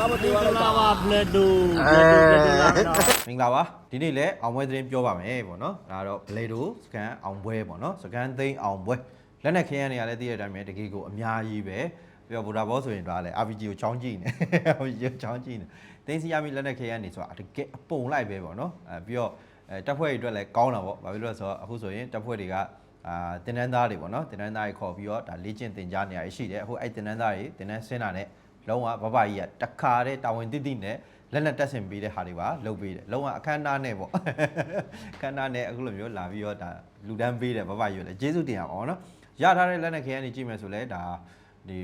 ကားမတွေ့ပါလိုက်တာပါဘလက်ဒူအဲဘလက်ဒူလာတော့မင်္ဂလာပါဒီနေ့လည်းအောင်ပွဲသတင်းပြောပါမယ်ပေါ့နော်ဒါကတော့ဘလေဒိုစကန်အောင်ပွဲပေါ့နော်စကန်သိန်းအောင်ပွဲလက်နဲ့ခရမ်းတွေကလည်းသိတဲ့အတိုင်းပဲတကယ်ကိုအများကြီးပဲပြီးတော့ဗုဒ္ဓဘောဆိုရင်ဒါလည်း RPG ကိုချောင်းကြည့်နေ RPG ကိုချောင်းကြည့်နေသိန်းစီရမီလက်နဲ့ခရမ်းနေဆိုတာတကယ်အပုံလိုက်ပဲပေါ့နော်အဲပြီးတော့အဲတပ်ဖွဲ့တွေအတွက်လည်းကောင်းတာပေါ့ဘာဖြစ်လို့လဲဆိုတော့အခုဆိုရင်တပ်ဖွဲ့တွေကအာတင်နန်းသားတွေပေါ့နော်တင်နန်းသားတွေခေါ်ပြီးတော့ဒါလေ့ကျင့်သင်ကြားနေရရှိတယ်အခုအဲ့တင်နန်းသားတွေတင်နန်းဆင်းတာနဲ့ လုံးဝဘဘကြီးကတခါတည်းတာဝန်တိတိနဲ့လက်နဲ့တက်ဆင်ပေးတဲ့ဟာတွေပါလုပ်ပေးတယ်လုံးဝအခမ်းအနားနဲ့ပေါ့အခမ်းအနားနဲ့အခုလိုမျိုးလာပြီးတော့ဒါလူတန်းပေးတယ်ဘဘကြီးကလည်းကျေးဇူးတင်ရအောင်နော်ရထားတဲ့လက်နဲ့ခရမ်းနေကြည့်မယ်ဆိုလဲဒါဒီ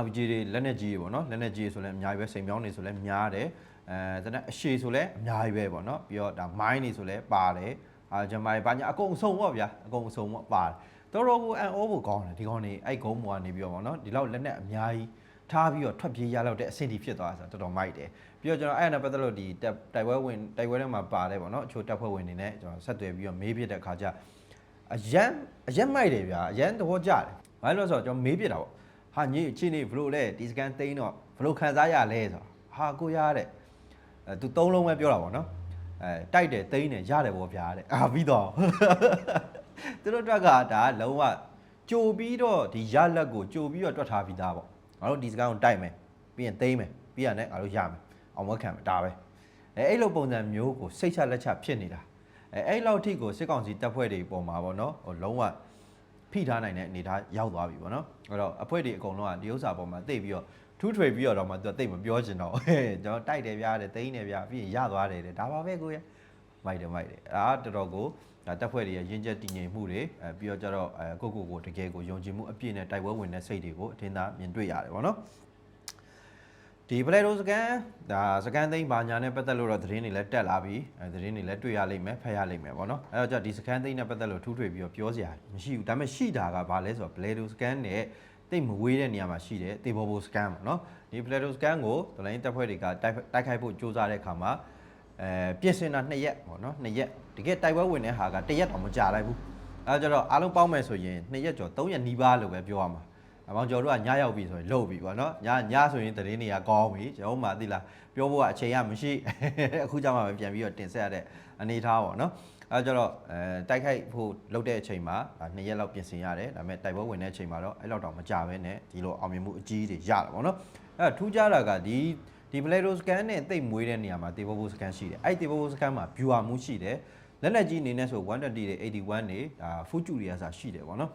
RPG တွေလက်နဲ့ကြီးတွေပေါ့နော်လက်နဲ့ကြီးတွေဆိုလဲအများကြီးပဲစိန်ပြောင်းနေဆိုလဲများတယ်အဲတနက်အရှိဆိုလဲအများကြီးပဲပေါ့နော်ပြီးတော့ဒါမိုင်းနေဆိုလဲပါတယ်အာဂျမိုင်ဘာညာအကုန်အစုံပေါ့ဗျာအကုန်အစုံပေါ့ပါတယ်တော်တော်ကိုအန်အောဖို့ကောင်းတယ်ဒီကောင်နေအဲ့ကုန်းပေါ်ကနေပြီးတော့ပေါ့နော်ဒီလောက်လက်နဲ့အများကြီး ထားပြီးတော့ထွက်ပြေးရလောက်တဲ့အဆင့်ဒီဖြစ်သွားတာဆိုတော့တော်တော်မိုက်တယ်ပြီးတော့ကျွန်တော်အဲ့ဒါနဲ့ပတ်သက်လို့ဒီတက်တိုက်ပွဲဝင်တိုက်ပွဲထဲမှာပါတယ်ပေါ့နော်အချို့တပ်ဖွဲ့ဝင်တွေနဲ့ကျွန်တော်ဆက်သွယ်ပြီးတော့မေးပြတဲ့အခါကျအရန်အရန်မိုက်တယ်ဗျာအရန်သဘောကျတယ်ဘာလို့လဲဆိုတော့ကျွန်တော်မေးပြတာပေါ့ဟာညီအချင်းနေဘလို့လဲဒီစကန်သိန်းတော့ဘလို့ခံစားရလဲဆိုတော့ဟာကိုရတဲ့အဲသူသုံးလုံးပဲပြောတာပေါ့နော်အဲတိုက်တယ်သိန်းတယ်ရတယ်ပေါ့ဗျာတဲ့အာပြီးတော့သူတို့အတွက်ကဒါလုံးဝကြိုပြီးတော့ဒီရလက်ကိုကြိုပြီးတော့တွက်ထားပြီးသားပေါ့ ငါတို့ဒီစကန်ကိုတိုက်မယ်ပြီးရင်သိန်းမယ်ပြီးရင်လည်းငါတို့ရမယ်အောင်မခံမယ်ဒါပဲအဲအဲ့လိုပုံစံမျိုးကိုစိတ်ချလက်ချဖြစ်နေတာအဲအဲ့လောက်ထိကိုစစ်ကောင်စီတပ်ဖွဲ့တွေပေါ်မှာပေါ့နော်ဟိုလုံးဝဖိထားနိုင်တဲ့အနေအထားရောက်သွားပြီပေါ့နော်အဲ့တော့အဖွဲတွေအကုန်လုံးကဒီဥစ္စာပေါ်မှာတိတ်ပြီးတော့ထူးထွေပြီးတော့တော့မှသူကတိတ်မပြောချင်တော့ဟဲ့ကျွန်တော်တိုက်တယ်ဗျာတဲ့တိန်းတယ်ဗျာပြီးရင်ရသွားတယ်တဲ့ဒါပါပဲကိုရ မိုက်တယ်မိုက်တယ်အာတော်တော်ကိုဒါတက်ဖွဲ့တွေရဲ့ရင်းချက်တည်ငြိမ်မှုတွေအဲပြီးတော့ကျတော့အဲကိုကိုကိုတကယ်ကိုယုံကြည်မှုအပြည့်နဲ့တိုက်ပွဲဝင်တဲ့စိတ်တွေကိုအထင်သာမြင်တွေ့ရတယ်ပေါ့နော်ဒီပလက်ရိုစကန်ဒါစကန်သိန်းဘာညာနဲ့ပတ်သက်လို့တော့သတင်းတွေလည်းတက်လာပြီအဲသတင်းတွေလည်းတွေ့ရလိမ့်မယ်ဖတ်ရလိမ့်မယ်ပေါ့နော်အဲတော့じゃဒီစကန်သိန်းနဲ့ပတ်သက်လို့ထူးထွေပြီးတော့ပြောစရာမရှိဘူးဒါပေမဲ့ရှိတာကဘာလဲဆိုတော့ Blado scan နဲ့တိတ်မဝေးတဲ့နေရာမှာရှိတယ်တေဘောဘော scan ပေါ့နော်ဒီ Blado scan ကိုဒလိုင်းတပ်ဖွဲ့တွေကတိုက်တိုက်ခိုက်ဖို့စ조사တဲ့အခါမှာ အဲပြင်ဆင်တာ2ရက်ပေါ့နော်2ရက်တကယ်တိုက်ပွဲဝင်တဲ့ဟာက1ရက်တော့မကြာလိုက်ဘူးအဲဒါကြတော့အားလုံးပေါင်းမယ်ဆိုရင်2ရက်ကျော်3ရက်နီးပါးလို့ပဲပြောရမှာအမောင်ကျော်တို့ကညရောက်ပြီဆိုရင်လှုပ်ပြီပေါ့နော်ညညဆိုရင်သတင်းတွေကကောင်းပြီကျွန်တော်မှသိလားပြောဖို့ကအချိန်ကမရှိအခုကြောင့်မှပဲပြန်ပြီးတော့တင်ဆက်ရတဲ့အနေအထားပေါ့နော်အဲကြတော့အဲတိုက်ခိုက်ဖို့လုပ်တဲ့အချိန်မှာဒါနှစ်ရက်လောက်ပြင်ဆင်ရတယ်ဒါပေမဲ့တိုက်ပွဲဝင်တဲ့အချိန်မှာတော့အဲ့လောက်တော့မကြဘဲနဲ့ဒီလိုအောင်မြင်မှုအကြီးတွေရတာပေါ့နော်အဲထူးခြားတာကဒီ ဒီ Play-Doh scan နဲ့တိတ်မွေးတဲ့နေရာမှာတေဘောဘော scan ရှိတယ်အဲ့တေဘောဘော scan မှာ viewer မှုရှိတယ်လက်လက်ကြီးအနေနဲ့ဆို120တွေ81တွေဒါဖူးကျူတွေအစားရှိတယ်ပေါ့နော်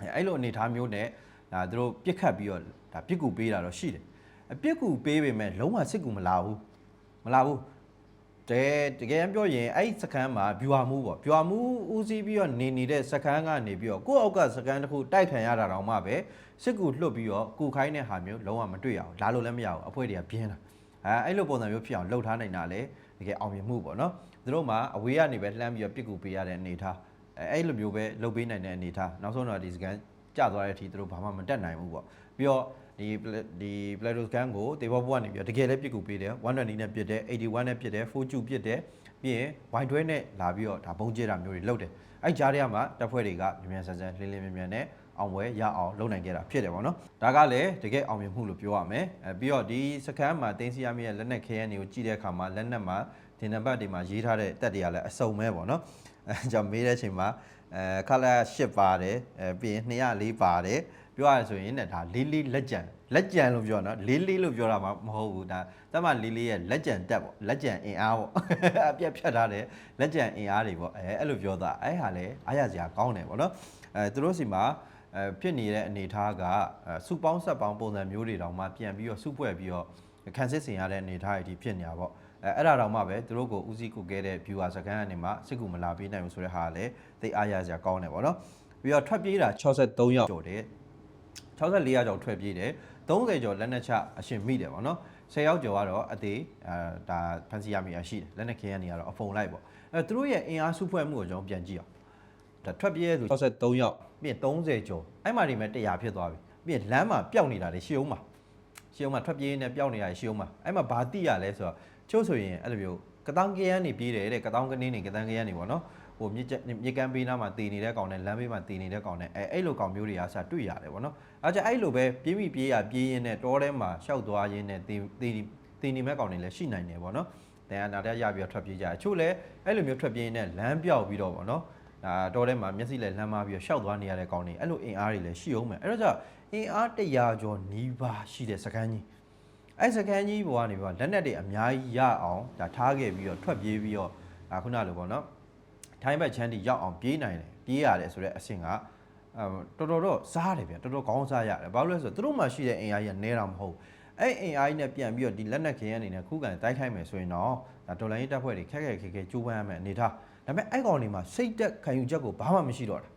အဲအဲ့လိုအနေအထားမျိုးနဲ့ဒါသူတို့ပြစ်ခတ်ပြီးတော့ဒါပြစ်ကူပေးတာတော့ရှိတယ်အပြစ်ကူပေးပေမဲ့လုံးဝစစ်ကူမလာဘူးမလာဘူး တဲတကယ်ပြောရင်အဲ့စကန်မှာ viewer မှုပေါ့ viewer မှုဦးစီးပြီးတော့နေနေတဲ့စကန်ကနေပြီးတော့ကိုယ့်အောက်ကစကန်တစ်ခုတိုက်ခံရတာတောင်မှပဲစစ်ကူလွတ်ပြီးတော့ကူခိုင်းတဲ့ဟာမျိုးလုံးဝမတွေ့ရဘူးလာလို့လည်းမရဘူးအဖွဲ့တွေကပြင်းတာအဲအဲ့လိုပုံစံမျိုးဖြစ်အောင်လှုပ်ထားနိုင်တာလေတကယ်အောင်မြင်မှုပေါ့နော်သူတို့မှာအဝေးကနေပဲလှမ်းပြီးတော့ပြစ်ကူပေးရတဲ့အနေအထားအဲအဲ့လိုမျိုးပဲလုပ်ပေးနိုင်တဲ့အနေအထားနောက်ဆုံးတော့ဒီစကန်ကျသွားတဲ့အထိသူတို့ဘာမှမတက်နိုင်ဘူးပေါ့ပြီးတော့ ဒီဒီ Plato scan ကိုတေဘောဘကနေပြီးတော့တကယ်လည်းပြစ်ကူပေးတယ်120နဲ့ပြစ်တယ်81နဲ့ပြစ်တယ်4ကျူပြစ်တယ်ပြီးရင် wide တွဲနဲ့လာပြီးတော့ဒါဘုံကျဲတာမျိုးတွေလုပ်တယ်အဲ့ကြားထဲမှာတပ်ဖွဲ့တွေကမြန်မြန်ဆန်ဆန်လင်းလင်းမြန်မြန်နဲ့အောင်ပွဲရအောင်လုပ်နိုင်ခဲ့တာဖြစ်တယ်ပေါ့နော်ဒါကလည်းတကယ်အောင်မြင်မှုလို့ပြောရမယ်အဲပြီးတော့ဒီစကန်မှာတင်းစီရမရဲ့လက်နက်ခဲယမ်းတွေကိုကြည့်တဲ့အခါမှာလက်နက်မှာဒီနံပါတ်တွေမှာရေးထားတဲ့တက်တွေကလည်းအစုံပဲပေါ့နော်အဲကြောင့်မေးတဲ့အချိန်မှာအဲခလာ8ပါတယ်အဲပြီးရင်204ပါတယ် ပြောရဆိုရင်ねဒါလေးလေးလက်ကြံလက်ကြံလို့ပြောနော်လေးလေးလို့ပြောတာမှမဟုတ်ဘူးဒါတမလေးလေးရဲ့လက်ကြံတက်ပေါ့လက်ကြံအင်အားပေါ့အပြက်ဖြတ်ထားတယ်လက်ကြံအင်အားတွေပေါ့အဲအဲ့လိုပြောတာအဲ့ဟာလေအားရစရာကောင်းတယ်ပေါ့နော်အဲသူတို့စီမှာအဲဖြစ်နေတဲ့အနေအထားကအဲစုပေါင်းဆက်ပေါင်းပုံစံမျိုးတွေတောင်မှပြန်ပြီးတော့စုဖွဲ့ပြီးတော့ခံစစ်စင်ရတဲ့အနေအထားတွေဖြစ်နေတာပေါ့အဲအဲ့ဒါတော့မှပဲသူတို့ကိုဦးစီးကုခဲ့တဲ့ viewer စကန်ကနေမှစစ်ကူမလာပေးနိုင်ဘူးဆိုတဲ့ဟာကလည်းသိအားရစရာကောင်းတယ်ပေါ့နော်ပြီးတော့ထွက်ပြေးတာ63ရောက်ကျော်တယ် 64ရောက်ကျော်ထွက်ပြေးတယ်30ကျော်လက်နက်ချအရှင်မိတယ်ပေါ့နော်10ရောက်ကျော်ကတော့အသေးအဲဒါဖန်စီရမိရရှိတယ်လက်နက်ခင်းရနေကတော့အဖုံလိုက်ပေါ့အဲသူတို့ရဲ့အင်အားစုဖွဲ့မှုကိုကျွန်တော်ပြန်ကြည့်အောင်ဒါထွက်ပြေးတဲ့သူ63ရောက်ပြီးရင်30ကျော်အဲ့မှာနေမဲ့100ဖြစ်သွားပြီပြီးရင်လမ်းမှာပျောက်နေတာတွေရှေ့အောင်မှာရှေ့အောင်မှာထွက်ပြေးနေပျောက်နေတာရှေ့အောင်မှာအဲ့မှာဘာတိရလဲဆိုတော့ချို့ဆိုရင်အဲ့လိုမျိုးကတောင်းကရန်နေပြေးတယ်တဲ့ကတောင်းကနေနေကတန်းကရန်နေပေါ့နော် ဟဟိုမြစ်ကျမြစ်ကမ်းပေးနားမှာတည်နေတဲ့ကောင်နဲ့လမ်းဘေးမှာတည်နေတဲ့ကောင်နဲ့အဲအဲ့လိုကောင်မျိုးတွေကစတွေ့ရတယ်ပေါ့နော်အဲကြအဲ့လိုပဲပြေးမိပြေးရပြေးရင်းနဲ့တောထဲမှာရှောက်သွားရင်းနဲ့တည်တည်တည်နေမဲ့ကောင်တွေလည်းရှိနိုင်တယ်ပေါ့နော်တန်အနာတက်ရပြီးတော့ထွက်ပြေးကြတယ်အချို့လည်းအဲ့လိုမျိုးထွက်ပြေးနေလမ်းပြောက်ပြီးတော့ပေါ့နော်ဒါတောထဲမှာမျက်စိလည်းလမ်းမပြီးတော့ရှောက်သွားနေရတဲ့ကောင်တွေအဲ့လိုအင်အားတွေလည်းရှိအောင်မယ်အဲ့တော့ကြောင့်အင်အား100ကျော်နီးပါးရှိတဲ့စကန်းကြီးအဲ့စကန်ကြီးဘောကနေပြီးတော့လက်နက်တွေအများကြီးရအောင်ဒါထားခဲ့ပြီးတော့ထွက်ပြေးပြီးတော့ဒါခုနလိုပေါ့နော် ထိုင်းဘက်ချမ်းတီရောက်အောင်ပြေးနိုင်တယ်ပြေးရတယ်ဆိုတော့အဆင့်ကအဲတော်တော်တော့စားတယ်ဗျတော်တော်ကောင်းစားရတယ်ဘာလို့လဲဆိုတော့သူတို့မှရှိတဲ့အင်အားကြီးကနဲတာမဟုတ်အဲ့အင်အားကြီးနဲ့ပြန်ပြီးတော့ဒီလက်နက်ခင်းအနေနဲ့ခုခံတိုက်ခိုက်မယ်ဆိုရင်တော့ဒါဒေါ်လာရေးတပ်ဖွဲ့တွေခက်ခက်ခဲခဲကြိုးပမ်းရမယ်အနေထားဒါပေမဲ့အဲ့ကောင်တွေမှာစိတ်တက်ခံယူချက်ကိုဘာမှမရှိတော့တာ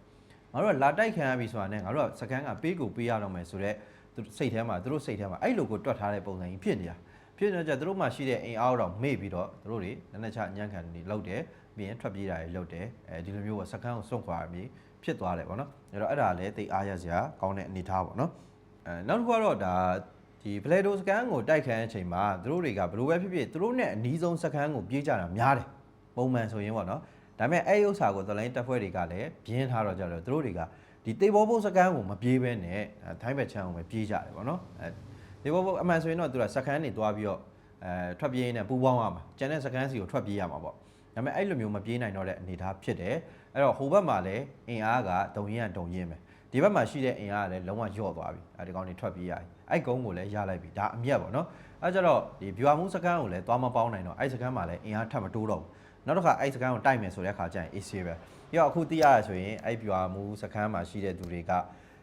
ငါတို့ကလာတိုက်ခံရပြီဆိုတာနဲ့ငါတို့ကစကန်ကပေးကိုပေးရတော့မယ်ဆိုတော့သူစိတ်ထဲမှာသူတို့စိတ်ထဲမှာအဲ့လိုကိုတွက်ထားတဲ့ပုံစံကြီးဖြစ်နေတာဖြစ်နေကြသူတို့မှရှိတဲ့အင်အားတော့မေ့ပြီးတော့သူတို့တွေလက်နဲ့ချအညံ့ခံနေလောက်တယ် ပြီးရင်ထွက်ပြေးတာတွေလောက်တယ်အဲဒီလိုမျိုးကစကန်ကိုစွန့်ခွာပြီးဖြစ်သွားတယ်ပေါ့နော်အဲ့တော့အဲ့ဒါလည်းတိတ်အားရစရာကောင်းတဲ့အနေထားပေါ့နော်အဲနောက်တစ်ခုကတော့ဒါဒီပလေဒိုစကန်ကိုတိုက်ခံတဲ့အချိန်မှာသူတို့တွေကဘယ်လိုပဲဖြစ်ဖြစ်သူတို့နဲ့အနီးဆုံးစကန်ကိုပြေးကြတာများတယ်ပုံမှန်ဆိုရင်ပေါ့နော်ဒါပေမဲ့အဲ့ဒီဥစ္စာကိုတော်လိုင်းတပ်ဖွဲ့တွေကလည်းပြင်းထားတော့ကြတော့သူတို့တွေကဒီတေဘောဘုတ်စကန်ကိုမပြေးဘဲနဲ့အဲထိုင်းဘက်ချမ်းကိုပဲပြေးကြတယ်ပေါ့နော်အဲတေဘောဘုတ်အမှန်ဆိုရင်တော့သူကစကန်နေသွားပြီးတော့အဲထွက်ပြေးနေပူပေါင်းရမှာကျန်တဲ့စကန်စီကိုထွက်ပြေးရမှာပေါ့ ဒါပေမဲ့အဲ့လိုမျိုးမပြေးနိုင်တော့တဲ့အနေအထားဖြစ်တယ်အဲ့တော့ဟိုဘက်မှာလည်းအင်အားကဒုံရင်ကဒုံရင်ပဲဒီဘက်မှာရှိတဲ့အင်အားကလည်းလုံးဝညော့သွားပြီအဲဒီကောင်တွေထွက်ပြေးရတယ်အဲ့ကုန်းကိုလည်းရလိုက်ပြီဒါအမျက်ပေါ့နော်အဲ့ကြတော့ဒီဗျူဟာမှုစကန်ကိုလည်းသွားမပေါင်းနိုင်တော့အဲ့စကန်မှာလည်းအင်အားထပ်မတိုးတော့ဘူးနောက်တစ်ခါအဲ့စကန်းကိုတိုက်မယ်ဆိုတဲ့အခါကျရင် AC ပဲပြီးတော့အခုသိရရဆိုရင်အဲ့ပြွာမူစကန်းမှာရှိတဲ့သူတွေက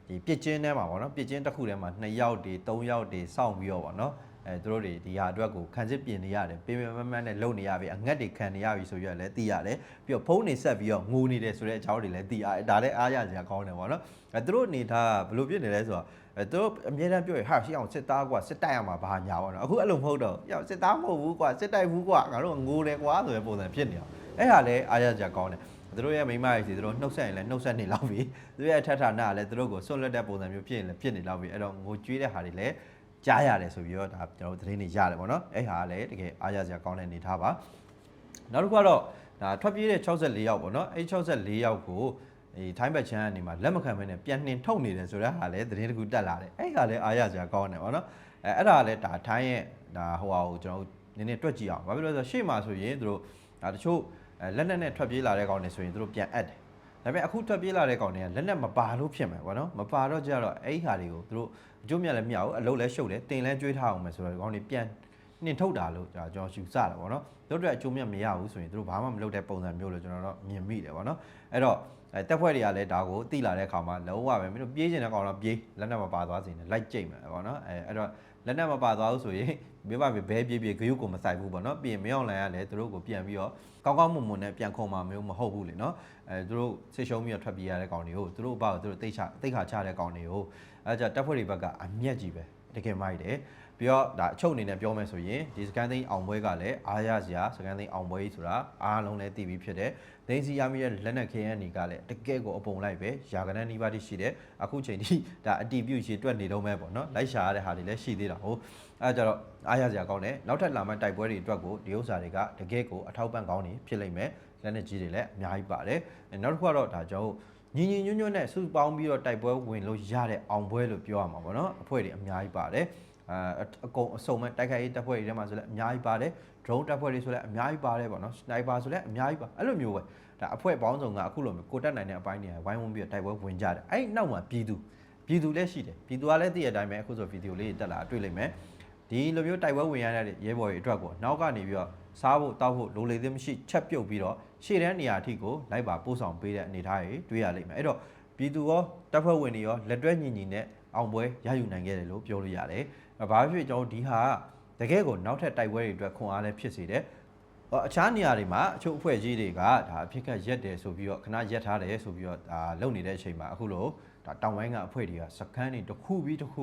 ဒီပြစ်ချင်းထဲမှာပေါ့နော်ပြစ်ချင်းတစ်ခုထဲမှာ2ယောက်တွေ3ယောက်တွေစောင့်ပြီးတော့ပေါ့နော် အဲသူတို့တွေဒီဟာအတွက်ကိုခံစစ်ပြင်နေရတယ်ပြင်ပြင်မမနဲ့လုံနေရပြီအငတ်တွေခံနေရပြီဆိုရလည်းသိရတယ်ပြီးတော့ဖုန်းနေဆက်ပြီးတော့ငိုနေတယ်ဆိုတဲ့အကြောင်းတွေလည်းသိရတယ်ဒါလည်းအားရစရာကောင်းတယ်ပေါ့နော်အဲသူတို့အနေထားဘယ်လိုဖြစ်နေလဲဆိုတော့အဲသူတို့အမြဲတမ်းပြောရဟာရှိအောင်စစ်သားကွာစစ်တိုက်ရမှာဘာညာပေါ့နော်အခုအဲ့လိုမဟုတ်တော့ရောက်စစ်သားမဟုတ်ဘူးကွာစစ်တိုက်ဘူးကွာငါတို့ငိုတယ်ကွာဆိုတဲ့ပုံစံဖြစ်နေအောင်အဲ့ဟာလည်းအားရစရာကောင်းတယ်သူတို့ရဲ့မိန်းမကြီးစီသူတို့နှုတ်ဆက်ရင်လည်းနှုတ်ဆက်နေလောက်ပြီသူတို့ရဲ့ထထနာကလည်းသူတို့ကိုဆွတ်လွတ်တဲ့ပုံစံမျိုးဖြစ်ရင်လည်းဖြစ်နေလောက်ပြီအဲ့တော့ငိုကြွေးတဲ့ဟာတွေလည်း ကြားရတယ်ဆိုပြီးတော့ဒါကျွန်တော်တို့သတင်းတွေရတယ်ပေါ့နော်အဲ့ဟာကလည်းတကယ်အားရစရာကောင်းတဲ့အနေထားပါနောက်တစ်ခုကတော့ဒါထွက်ပြေးတဲ့64ယောက်ပေါ့နော်အဲ့64ယောက်ကိုဒီထိုင်းဘက်ချမ်းကနေမှာလက်မခံဘဲနဲ့ပြန်နှင်ထုတ်နေတယ်ဆိုတဲ့ဟာလည်းသတင်းတစ်ခုတက်လာတယ်အဲ့ဟာလည်းအားရစရာကောင်းတယ်ပေါ့နော်အဲအဲ့ဒါလည်းဒါထိုင်းရဲ့ဒါဟိုဟာကိုကျွန်တော်တို့နည်းနည်းတွက်ကြည့်အောင်ဘာဖြစ်လို့လဲဆိုတော့ရှေ့မှာဆိုရင်သူတို့ဒါတချို့အဲလက်နက်နဲ့ထွက်ပြေးလာတဲ့ကောင်တွေဆိုရင်သူတို့ပြန်အပ်တယ် ဒါပေမဲ့အခုထွက်ပြေးလာတဲ့ကောင်တွေကလက်နက်မပါလို့ဖြစ်မယ်ပေါ့နော်မပါတော့ကြတော့အဲ့ဒီဟာတွေကိုသူတို့အကျိုးမြတ်လည်းမရဘူးအလုပ်လည်းရှုပ်တယ်တင်လည်းကျွေးထားအောင်မယ်ဆိုတော့ကောင်တွေပြန်နှင်ထုတ်တာလို့ကျွန်တော်ယူဆတာပေါ့နော်တို့အတွက်အကျိုးမြတ်မရဘူးဆိုရင်သူတို့ဘာမှမလုပ်တဲ့ပုံစံမျိုးလို့ကျွန်တော်တော့မြင်မိတယ်ပေါ့နော်အဲ့တော့အဲတက်ဖွဲ့တွေကလည်းဒါကိုတိလာတဲ့အခါမှာလုံးဝပဲမင်းတို့ပြေးကျင်တဲ့ကောင်တော့ပြေးလက်နက်မပါသွားစေနဲ့လိုက်ကြိတ်မယ်ပေါ့နော်အဲအဲ့တော့ လက်နက်မပါသွားဘူးဆိုရင်မိဘပဲဘဲပြေးပြေးဂရုကိုမဆိုင်ဘူးပေါ့နော်ပြီးရင်မရောက်လာရလဲသူတို့ကိုပြန်ပြီးတော့ကောင်းကောင်းမွန်မွန်နဲ့ပြန်ခုံမှာမျိုးမဟုတ်ဘူးလေနော်အဲသူတို့ဆိတ်ရှုံးပြီးတော့ထွက်ပြေးရတဲ့ကောင်တွေကိုသူတို့အပေါ့သူတို့တိတ်ချတိတ်ခါချတဲ့ကောင်တွေကိုအဲကြတက်ဖွဲ့တွေဘက်ကအမျက်ကြီးပဲ တကယ်မိုက်တယ်ပြီးတော့ဒါအချုပ်အနေနဲ့ပြောမယ်ဆိုရင်ဒီစကန်သိန်းအောင်ပွဲကလည်းအားရစရာစကန်သိန်းအောင်ပွဲကြီးဆိုတာအားလုံးလည်းသိပြီးဖြစ်တယ်ဒိန်းစီရမီရဲ့လက်နက်ခဲယမ်းနေကလည်းတကယ်ကိုအပုံလိုက်ပဲယာကနန်းနီးပါးတိရှိတယ်အခုချိန်ထိဒါအတီးပြုတ်ရှိတွက်နေတော့မဲပေါ့နော်လိုက်ရှာရတဲ့ဟာတွေလည်းရှိသေးတာဟုတ်အဲကြတော့အားရစရာကောင်းတယ်နောက်ထပ်လာမယ့်တိုက်ပွဲတွေအတွက်ကိုဒီဥစ္စာတွေကတကယ်ကိုအထောက်ပံ့ကောင်းနေဖြစ်လိမ့်မယ်လက်နက်ကြီးတွေလည်းအများကြီးပါတယ်နောက်တစ်ခုကတော့ဒါကြောင့် ညီညီညွတ်ညွတ်နဲ့စုပေါင်းပြီးတော့တိုက်ပွဲဝင်လို့ရတဲ့အောင်ပွဲလို့ပြောရမှာပေါ့နော်အဖွဲ့တွေအများကြီးပါတယ်အဲအကုန်အစုံမဲ့တိုက်ခိုက်ရေးတပ်ဖွဲ့တွေထဲမှာဆိုလည်းအများကြီးပါတယ် drone တပ်ဖွဲ့တွေဆိုလည်းအများကြီးပါတယ်ပေါ့နော် sniper ဆိုလည်းအများကြီးပါအဲ့လိုမျိုးပဲဒါအဖွဲ့ပေါင်းစုံကအခုလိုမျိုးကိုတက်နိုင်တဲ့အပိုင်းတွေဝိုင်းဝန်းပြီးတော့တိုက်ပွဲဝင်ကြတယ်အဲ့နောက်မှာပြည်သူပြည်သူလည်းရှိတယ်ပြည်သူကလည်းသိတဲ့အတိုင်းပဲအခုဆိုဗီဒီယိုလေးတက်လာတွေ့လိမ့်မယ်ဒီလိုမျိုးတိုက်ပွဲဝင်ရတဲ့ရဲဘော်တွေအတွက်ကိုနောက်ကနေပြီးတော့စားဖို့တောက်ဖို့လိုလေသေးမရှိချက်ပြုတ်ပြီးတော့ ရှေ့တန်းနေရာအထိကိုလိုက်ပါပို့ဆောင်ပေးတဲ့အနေအထားတွေတွေ့ရလိမ့်မယ်အဲ့တော့ပြည်သူရောတပ်ဖွဲ့ဝင်တွေရောလက်တွဲညီညီနဲ့အောင်ပွဲရယူနိုင်ခဲ့တယ်လို့ပြောလို့ရတယ်။ဘာဖြစ်ဖြစ်ကျွန်တော်ဒီဟာတကယ်ကိုနောက်ထပ်တိုက်ပွဲတွေအတွက်ခွန်အားလည်းဖြစ်စေတယ်။ဟောအခြားနေရာတွေမှာအချို့အဖွဲ့ကြီးတွေကဒါအဖြစ်ကရက်တယ်ဆိုပြီးတော့ခဏရက်ထားတယ်ဆိုပြီးတော့ဒါလုပ်နေတဲ့အချိန်မှာအခုလို့ဒါတောင်ဝိုင်းကအဖွဲ့တွေကစကန်းတွေတစ်ခုပြီးတစ်ခု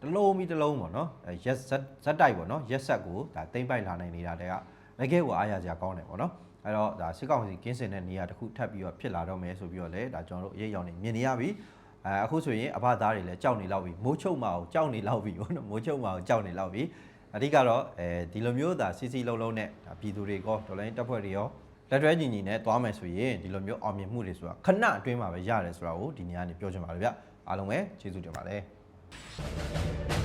တစ်လုံးပြီးတစ်လုံးပေါ့နော်အဲရက်ဇက်ဇက်တိုက်ပေါ့နော်ရက်ဆက်ကိုဒါတိမ့်ပိုက်လာနိုင်နေတာတည်းကတကယ်ကိုအားရစရာကောင်းတယ်ပေါ့နော် အဲ့တော့ဒါစစ်ကောင်စီကင်းစင်တဲ့နေရာတစ်ခုထပ်ပြီးတော့ဖြစ်လာတော့မယ်ဆိုပြီးတော့လေဒါကျွန်တော်တို့အရေးရောင်နေမြင်နေရပြီအဲအခုဆိုရင်အဘသားတွေလည်းကြောက်နေလောက်ပြီမိုးချုပ်မအောင်ကြောက်နေလောက်ပြီပေါ့နော်မိုးချုပ်မအောင်ကြောက်နေလောက်ပြီအဓိကတော့အဲဒီလိုမျိုးဒါစီစီလုံးလုံးနဲ့ဒါပြည်သူတွေကောဒေါ်လာတပ်ဖွဲ့တွေရောလက်တွဲညီညီနဲ့သွားမယ်ဆိုရင်ဒီလိုမျိုးအောင်မြင်မှုတွေဆိုတာခဏအတွင်းမှာပဲရတယ်ဆိုတာကိုဒီနေ့ကနေပြောချင်ပါတယ်ဗျအားလုံးပဲကျေးဇူးတင်ပါတယ်